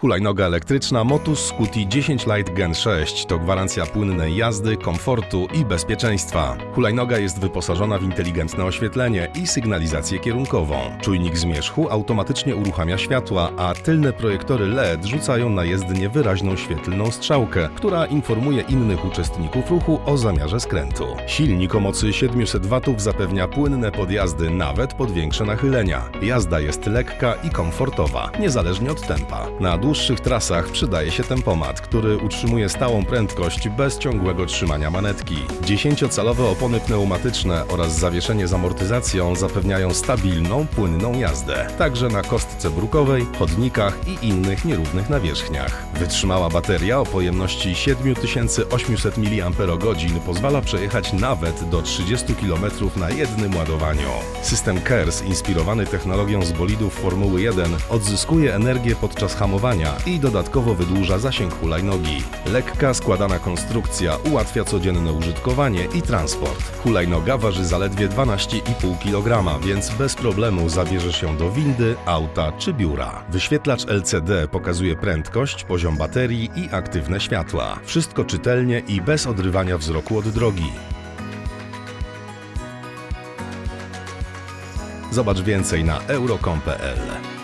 Hulajnoga elektryczna Motus Scuti 10 Lite Gen 6 to gwarancja płynnej jazdy, komfortu i bezpieczeństwa. Hulajnoga jest wyposażona w inteligentne oświetlenie i sygnalizację kierunkową. Czujnik zmierzchu automatycznie uruchamia światła, a tylne projektory LED rzucają na jezdnię wyraźną świetlną strzałkę, która informuje innych uczestników ruchu o zamiarze skrętu. Silnik o mocy 700 W zapewnia płynne podjazdy nawet pod większe nachylenia. Jazda jest lekka i komfortowa, niezależnie od tempa. Na dłuższych trasach przydaje się tempomat, który utrzymuje stałą prędkość bez ciągłego trzymania manetki. 10-calowe opony pneumatyczne oraz zawieszenie z amortyzacją zapewniają stabilną, płynną jazdę, także na kostce brukowej, chodnikach i innych nierównych nawierzchniach. Wytrzymała bateria o pojemności 7800 mAh pozwala przejechać nawet do 30 km na jednym ładowaniu. System KERS, inspirowany technologią z bolidów Formuły 1, odzyskuje energię podczas hamowania i dodatkowo wydłuża zasięg hulajnogi. Lekka, składana konstrukcja ułatwia codzienne użytkowanie i transport. Hulajnoga waży zaledwie 12,5 kg, więc bez problemu zabierze się do windy, auta czy biura. Wyświetlacz LCD pokazuje prędkość, poziom baterii i aktywne światła. Wszystko czytelnie i bez odrywania wzroku od drogi. Zobacz więcej na euro.com.pl.